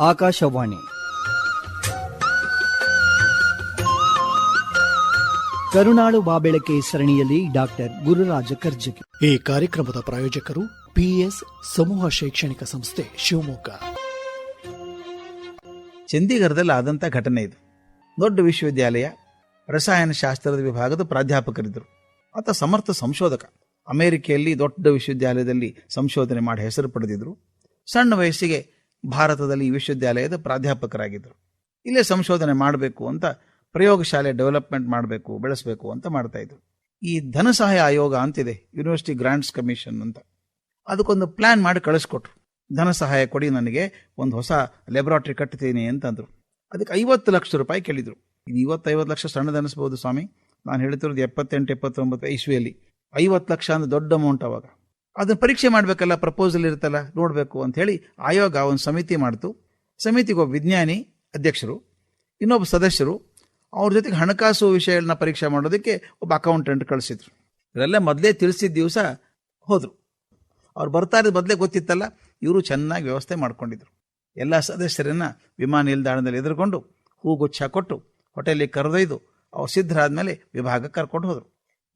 ಆಕಾಶವಾಣಿ. ಕರುನಾಳು ಬಾಬೆಳಕೆ ಸರಣಿಯಲ್ಲಿ ಡಾಕ್ಟರ್ ಗುರುರಾಜ ಕರ್ಜಗಿ ಈ ಕಾರ್ಯಕ್ರಮದ ಪ್ರಾಯೋಜಕರು ಪಿಎಸ್ ಸಮೂಹ ಶೈಕ್ಷಣಿಕ ಸಂಸ್ಥೆ ಶಿವಮೊಗ್ಗ. ಚಂಡೀಗಢದಲ್ಲಿ ಆದಂಥ ಘಟನೆ ಇದು. ದೊಡ್ಡ ವಿಶ್ವವಿದ್ಯಾಲಯ ರಸಾಯನಶಾಸ್ತ್ರದ ವಿಭಾಗದ ಪ್ರಾಧ್ಯಾಪಕರಿದ್ದರು. ಆತ ಸಮರ್ಥ ಸಂಶೋಧಕ. ಅಮೆರಿಕೆಯಲ್ಲಿ ದೊಡ್ಡ ವಿಶ್ವವಿದ್ಯಾಲಯದಲ್ಲಿ ಸಂಶೋಧನೆ ಮಾಡಿ ಹೆಸರು ಪಡೆದಿದ್ರು. ಸಣ್ಣ ವಯಸ್ಸಿಗೆ ಭಾರತದಲ್ಲಿ ವಿಶ್ವವಿದ್ಯಾಲಯದ ಪ್ರಾಧ್ಯಾಪಕರಾಗಿದ್ದರು. ಇಲ್ಲೇ ಸಂಶೋಧನೆ ಮಾಡಬೇಕು ಅಂತ, ಪ್ರಯೋಗಶಾಲೆ ಡೆವಲಪ್ಮೆಂಟ್ ಮಾಡಬೇಕು, ಬೆಳೆಸಬೇಕು ಅಂತ ಮಾಡ್ತಾ ಇದ್ರು. ಈ ಧನ ಸಹಾಯ ಆಯೋಗ ಅಂತಿದೆ ಯೂನಿವರ್ಸಿಟಿ ಗ್ರಾಂಟ್ಸ್ ಕಮಿಷನ್ ಅಂತ. ಅದಕ್ಕೊಂದು ಪ್ಲಾನ್ ಮಾಡಿ ಕಳಿಸ್ಕೊಟ್ರು. ಧನ ಸಹಾಯ ಕೊಡಿ ನನಗೆ, ಒಂದು ಹೊಸ ಲೆಬೊರಾಟ್ರಿ ಕಟ್ತೀನಿ ಅಂತಂದ್ರು. ಅದಕ್ಕೆ ಐವತ್ತು ಲಕ್ಷ ರೂಪಾಯಿ ಕೇಳಿದ್ರು. ಇದು ಇವತ್ತೈವತ್ತು ಲಕ್ಷ ಸಣ್ಣದನಿಸ್ಬೋದು ಸ್ವಾಮಿ. ನಾನು ಹೇಳ್ತಿರೋದು ಎಪ್ಪತ್ತೆಂಟು, ಎಪ್ಪತ್ತೊಂಬತ್ತು ಇಸ್ವಿಯಲ್ಲಿ. ಐವತ್ತು ಲಕ್ಷ ಅಂದ್ರೆ ದೊಡ್ಡ ಅಮೌಂಟ್ ಅವಾಗ. ಅದನ್ನ ಪರೀಕ್ಷೆ ಮಾಡಬೇಕಲ್ಲ ಪ್ರಪೋಸಲ್ ಇರುತ್ತಲ್ಲ, ನೋಡಬೇಕು ಅಂತ ಹೇಳಿ ಆಯೋಗ ಒಂದು ಸಮಿತಿ ಮಾಡ್ತು. ಸಮಿತಿಗೆ ಒಬ್ಬ ವಿಜ್ಞಾನಿ ಅಧ್ಯಕ್ಷರು, ಇನ್ನೊಬ್ಬ ಸದಸ್ಯರು, ಅವ್ರ ಜೊತೆಗೆ ಹಣಕಾಸು ವಿಷಯಗಳನ್ನ ಪರೀಕ್ಷೆ ಮಾಡೋದಕ್ಕೆ ಒಬ್ಬ ಅಕೌಂಟೆಂಟ್ ಕಳಿಸಿದ್ರು. ಇದೆಲ್ಲ ಮೊದಲೇ ತಿಳಿಸಿದ ದಿವಸ ಹೋದರು. ಅವ್ರು ಬರ್ತಾ ಇರೋದು ಮೊದಲೇ ಗೊತ್ತಿತ್ತಲ್ಲ, ಇವರು ಚೆನ್ನಾಗಿ ವ್ಯವಸ್ಥೆ ಮಾಡ್ಕೊಂಡಿದ್ರು. ಎಲ್ಲ ಸದಸ್ಯರನ್ನು ವಿಮಾನ ನಿಲ್ದಾಣದಲ್ಲಿ ಎದುರುಕೊಂಡು ಹೂಗುಚ್ಛ ಕೊಟ್ಟು ಹೋಟೆಲಿಗೆ ಕರೆದೊಯ್ದು, ಅವ್ರು ಸಿದ್ಧರಾದ ಮೇಲೆ ವಿಭಾಗಕ್ಕೆ ಕರ್ಕೊಂಡು ಹೋದರು.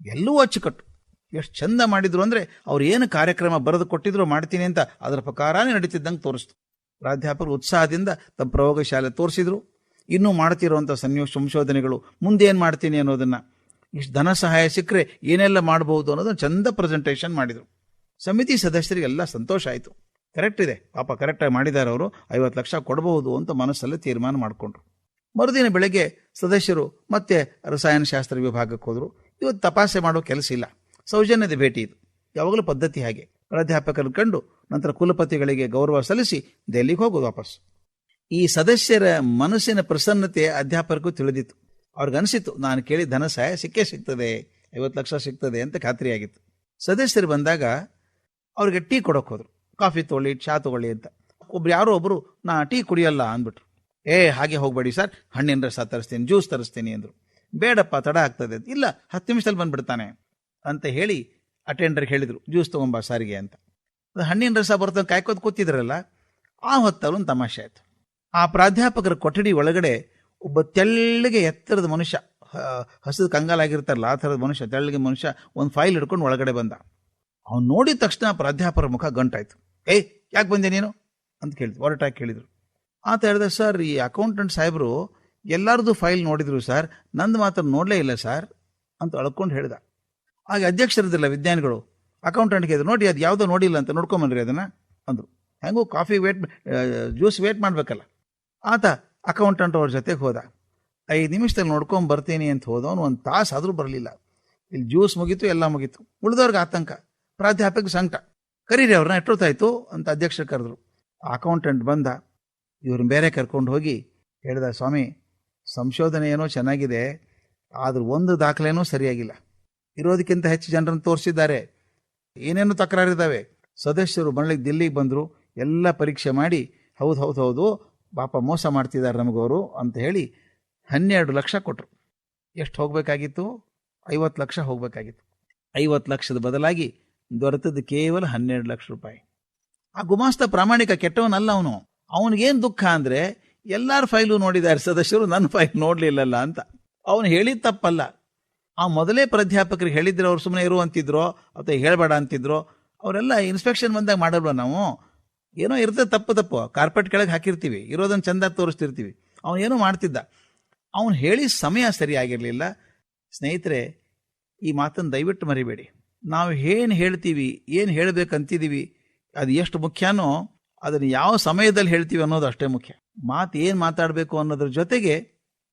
ಎಲ್ಲವೂ ಅಚ್ಚುಕಟ್ಟು. ಎಷ್ಟು ಚಂದ ಮಾಡಿದ್ರು ಅಂದರೆ ಅವ್ರು ಏನು ಕಾರ್ಯಕ್ರಮ ಬರೆದು ಕೊಟ್ಟಿದ್ರು ಮಾಡ್ತೀನಿ ಅಂತ ಅದರ ಪ್ರಕಾರನೇ ನಡೀತಿದ್ದಂಗೆ ತೋರಿಸ್ತು. ಪ್ರಾಧ್ಯಾಪಕರು ಉತ್ಸಾಹದಿಂದ ತಮ್ಮ ಪ್ರಯೋಗಶಾಲೆ ತೋರಿಸಿದ್ರು. ಇನ್ನೂ ಮಾಡ್ತಿರುವಂಥ ಸನ್ಯೋ, ಸಂಶೋಧನೆಗಳು ಮುಂದೆ ಏನು ಮಾಡ್ತೀನಿ ಅನ್ನೋದನ್ನು ಇಷ್ಟು ಧನ ಸಹಾಯ ಸಿಕ್ಕರೆ ಏನೆಲ್ಲ ಮಾಡ್ಬೋದು ಅನ್ನೋದನ್ನು ಚಂದ ಪ್ರೆಸೆಂಟೇಷನ್ ಮಾಡಿದರು. ಸಮಿತಿ ಸದಸ್ಯರಿಗೆಲ್ಲ ಸಂತೋಷ ಆಯಿತು. ಕರೆಕ್ಟ್ ಇದೆ. ಪಾಪ ಕರೆಕ್ಟಾಗಿ ಮಾಡಿದ್ದಾರೆ ಅವರು. ಐವತ್ತು ಲಕ್ಷ ಕೊಡಬಹುದು ಅಂತ ಮನಸ್ಸಲ್ಲಿ ತೀರ್ಮಾನ ಮಾಡಿಕೊಂಡ್ರು. ಮರುದಿನ ಬೆಳಗ್ಗೆ ಸದಸ್ಯರು ಮತ್ತೆ ರಸಾಯನಶಾಸ್ತ್ರ ವಿಭಾಗಕ್ಕೆ ಹೋದರು. ಇವತ್ತು ತಪಾಸೆ ಮಾಡೋ ಕೆಲಸ ಇಲ್ಲ. ಸೌಜನ್ಯದ ಭೇಟಿ ಇದು. ಯಾವಾಗಲೂ ಪದ್ಧತಿ ಹಾಗೆ. ಪ್ರಾಧ್ಯಾಪಕರನ್ನು ಕಂಡು ನಂತರ ಕುಲಪತಿಗಳಿಗೆ ಗೌರವ ಸಲ್ಲಿಸಿ ದೆಹಲಿಗೆ ಹೋಗೋದು ವಾಪಸ್ ಈ ಸದಸ್ಯರ ಮನಸ್ಸಿನ ಪ್ರಸನ್ನತೆ ಅಧ್ಯಾಪಕರಿಗೂ ತಿಳಿದಿತ್ತು. ಅವ್ರಿಗನ್ಸಿತ್ತು ನಾನು ಕೇಳಿ ಧನ ಸಹಾಯ ಸಿಕ್ಕೇ ಸಿಗ್ತದೆ, ಐವತ್ತು ಲಕ್ಷ ಸಿಗ್ತದೆ ಅಂತ ಖಾತ್ರಿಯಾಗಿತ್ತು. ಸದಸ್ಯರು ಬಂದಾಗ ಅವ್ರಿಗೆ ಟೀ ಕೊಡೋಕೆ ಹೋದರು. ಕಾಫಿ ತೊಗೊಳ್ಳಿ ಚಹಾ ತೊಗೊಳ್ಳಿ ಅಂತ. ಒಬ್ರು ಯಾರೋ ಒಬ್ಬರು ನಾ ಟೀ ಕುಡಿಯಲ್ಲ ಅಂದ್ಬಿಟ್ರು. ಏ, ಹಾಗೆ ಹೋಗಬೇಡಿ ಸರ್, ಹಣ್ಣಿನ ರಸ ತರಿಸ್ತೀನಿ, ಜ್ಯೂಸ್ ತರಿಸ್ತೀನಿ ಅಂದರು. ಬೇಡಪ್ಪ, ತಡ ಆಗ್ತದೆ. ಇಲ್ಲ, ಹತ್ತು ನಿಮಿಷದಲ್ಲಿ ಬಂದ್ಬಿಡ್ತಾನೆ. ಅಂತ ಹೇಳಿ ಅಟೆಂಡರ್ಗೆ ಹೇಳಿದರು ಜ್ಯೂಸ್ ತೊಗೊಂಬ ಸಾರಿಗೆ ಅಂತ. ಅದು ಹಣ್ಣಿನ ರಸ ಬರ್ತ ಕಾಯ್ಕೋದು ಕೂತಿದ್ರಲ್ಲ, ಆ ಹೊತ್ತಲ್ಲಿ ಒಂದು ತಮಾಷೆ ಆಯಿತು. ಆ ಪ್ರಾಧ್ಯಾಪಕರ ಕೊಠಡಿ ಒಳಗಡೆ ಒಬ್ಬ ತೆಳ್ಳಗೆ ಎತ್ತರದ ಮನುಷ್ಯ ಹಸಿದ ಕಂಗಾಲಾಗಿರ್ತಾರಲ್ಲ, ಆ ಥರದ ಮನುಷ್ಯ, ತೆಳ್ಳಗೆ ಮನುಷ್ಯ ಒಂದು ಫೈಲ್ ಹಿಡ್ಕೊಂಡು ಒಳಗಡೆ ಬಂದ. ಅವ್ನು ನೋಡಿದ ತಕ್ಷಣ ಪ್ರಾಧ್ಯಾಪಕರ ಮುಖ ಗಂಟಾಯ್ತು. ಏಯ್, ಯಾಕೆ ಬಂದೆ ನೀನು? ಅಂತ ಕೇಳಿದ್ರು ಹೊರಟಾಗಿ ಹೇಳಿದರು ಆತ ಹೇಳಿದೆ, ಸರ್, ಈ ಅಕೌಂಟೆಂಟ್ ಸಾಹೇಬರು ಎಲ್ಲರದು ಫೈಲ್ ನೋಡಿದ್ರು, ಸರ್. ನಂದು ಮಾತ್ರ ನೋಡಲೇ ಇಲ್ಲ, ಸರ್. ಅಂತ ಅಳ್ಕೊಂಡು ಹೇಳ್ದ. ಆಗ ಅಧ್ಯಕ್ಷರಿದ್ದಿಲ್ಲ ವಿಜ್ಞಾನಿಗಳು. ಅಕೌಂಟೆಂಟ್ಗೆ ಇದು ನೋಡಿ, ಅದು ಯಾವುದೋ ನೋಡಿಲ್ಲ ಅಂತ ನೋಡ್ಕೊಂಬನ್ರಿ ಅದನ್ನ, ಅಂದರು. ಹೆಂಗೂ ಕಾಫಿ ವೇಟ್ ಜ್ಯೂಸ್ ವೇಟ್ ಮಾಡಬೇಕಲ್ಲ. ಆತ ಅಕೌಂಟೆಂಟ್ ಅವ್ರ ಜೊತೆಗೆ ಹೋದ. ಐದು ನಿಮಿಷದಲ್ಲಿ ನೋಡ್ಕೊಂಡು ಬರ್ತೀನಿ ಅಂತ ಹೋದವನು ಒಂದು ತಾಸು ಆದರೂ ಬರಲಿಲ್ಲ. ಇಲ್ಲಿ ಜ್ಯೂಸ್ ಮುಗೀತು, ಎಲ್ಲ ಮುಗೀತು. ಉಳಿದವ್ರಿಗೆ ಆತಂಕ. ಪ್ರಾಧ್ಯಾಪಕ ಸಂಕಟ. ಕರೀರಿ ಅವ್ರನ್ನ ಎಟ್ಟೋತಾಯ್ತು ಅಂತ ಅಧ್ಯಕ್ಷರು ಕರೆದ್ರು. ಅಕೌಂಟೆಂಟ್ ಬಂದ. ಇವ್ರನ್ನ ಬೇರೆ ಕರ್ಕೊಂಡು ಹೋಗಿ ಹೇಳಿದ, ಸ್ವಾಮಿ, ಸಂಶೋಧನೆ ಏನೋ ಚೆನ್ನಾಗಿದೆ, ಆದರೂ ಒಂದು ದಾಖಲೆನೂ ಸರಿಯಾಗಿಲ್ಲ. ಇರೋದಕ್ಕಿಂತ ಹೆಚ್ಚು ಜನರನ್ನು ತೋರಿಸಿದ್ದಾರೆ. ಏನೇನು ತಕರಾರಿದ್ದಾವೆ ಸದಸ್ಯರು ಮರಳಿಗೆ ದಿಲ್ಲಿಗೆ ಬಂದರು, ಎಲ್ಲ ಪರೀಕ್ಷೆ ಮಾಡಿ, ಹೌದು ಹೌದು ಹೌದು, ಪಾಪ ಮೋಸ ಮಾಡ್ತಿದ್ದಾರೆ ನಮಗವರು ಅಂತ ಹೇಳಿ ಹನ್ನೆರಡು ಲಕ್ಷ ಕೊಟ್ಟರು ಎಷ್ಟು ಹೋಗಬೇಕಾಗಿತ್ತು? ಐವತ್ತು ಲಕ್ಷ ಹೋಗಬೇಕಾಗಿತ್ತು. ಐವತ್ತು ಲಕ್ಷದ ಬದಲಾಗಿ ದೊರೆತದ್ದು ಕೇವಲ ಹನ್ನೆರಡು ಲಕ್ಷ ರೂಪಾಯಿ. ಆ ಗುಮಾಸ್ತ ಪ್ರಾಮಾಣಿಕ ಕೆಟ್ಟವನಲ್ಲ ಅವನು. ಅವನಿಗೇನು ದುಃಖ ಅಂದರೆ, ಎಲ್ಲರ ಫೈಲು ನೋಡಿದ್ದಾರೆ ಸದಸ್ಯರು ನನ್ನ ಫೈಲ್ ನೋಡಲಿಲ್ಲಲ್ಲ ಅಂತ. ಅವನು ಹೇಳಿದ ತಪ್ಪಲ್ಲ. ಆ ಮೊದಲೇ ಪ್ರಾಧ್ಯಾಪಕರು ಹೇಳಿದ್ರೆ, ಅವ್ರು ಸುಮ್ಮನೆ ಇರು ಅಂತಿದ್ರು, ಅಥವಾ ಹೇಳಬೇಡ ಅಂತಿದ್ರು, ಅವರೆಲ್ಲ ಇನ್ಸ್ಪೆಕ್ಷನ್ ಬಂದಾಗ ಮಾಡಲ್ವ ನಾವು? ಏನೋ ಇರ್ತದೆ ತಪ್ಪು ತಪ್ಪು ಕಾರ್ಪೆಟ್ ಕೆಳಗೆ ಹಾಕಿರ್ತೀವಿ, ಇರೋದನ್ನು ಚಂದ ತೋರಿಸ್ತಿರ್ತೀವಿ. ಅವನು ಏನೋ ಮಾಡ್ತಿದ್ದ. ಅವನು ಹೇಳಿ ಸಮಯ ಸರಿಯಾಗಿರಲಿಲ್ಲ ಸ್ನೇಹಿತರೆ, ಈ ಮಾತನ್ನು ದಯವಿಟ್ಟು ಮರಿಬೇಡಿ. ನಾವು ಏನು ಹೇಳ್ತೀವಿ, ಏನು ಹೇಳಬೇಕಂತಿದ್ದೀವಿ ಅದು ಎಷ್ಟು ಮುಖ್ಯನೋ, ಅದನ್ನು ಯಾವ ಸಮಯದಲ್ಲಿ ಹೇಳ್ತೀವಿ ಅನ್ನೋದು ಅಷ್ಟೇ ಮುಖ್ಯ. ಮಾತು ಏನು ಮಾತಾಡಬೇಕು ಅನ್ನೋದ್ರ ಜೊತೆಗೆ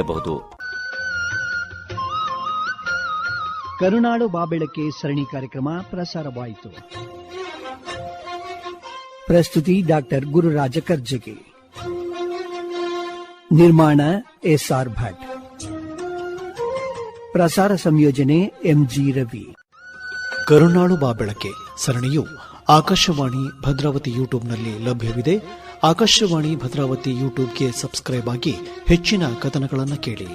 ನೀಡಬಹುದು ಕರುನಾಡು ಬಾಬೆಳಕೆ ಸರಣಿ ಕಾರ್ಯಕ್ರಮ ಪ್ರಸಾರವಾಯಿತು. ಪ್ರಸ್ತುತಿ ಡಾಕ್ಟರ್ ಗುರುರಾಜ ಕರ್ಜಗಿ. ನಿರ್ಮಾಣ ಎಸ್ಆರ್ ಭಟ್. ಪ್ರಸಾರ ಸಂಯೋಜನೆ ಎಂಜಿ ರವಿ. ಕರುನಾಳು ಬಾಬೆಳಕೆ ಸರಣಿಯು ಆಕಾಶವಾಣಿ ಭದ್ರಾವತಿ ಯೂಟ್ಯೂಬ್ನಲ್ಲಿ ಲಭ್ಯವಿದೆ. ಆಕಾಶವಾಣಿ ಭದ್ರಾವತಿ ಯೂಟ್ಯೂಬ್ಗೆ ಸಬ್ಸ್ಕ್ರೈಬ್ ಆಗಿ ಹೆಚ್ಚಿನ ಕಥನಗಳನ್ನು ಕೇಳಿ.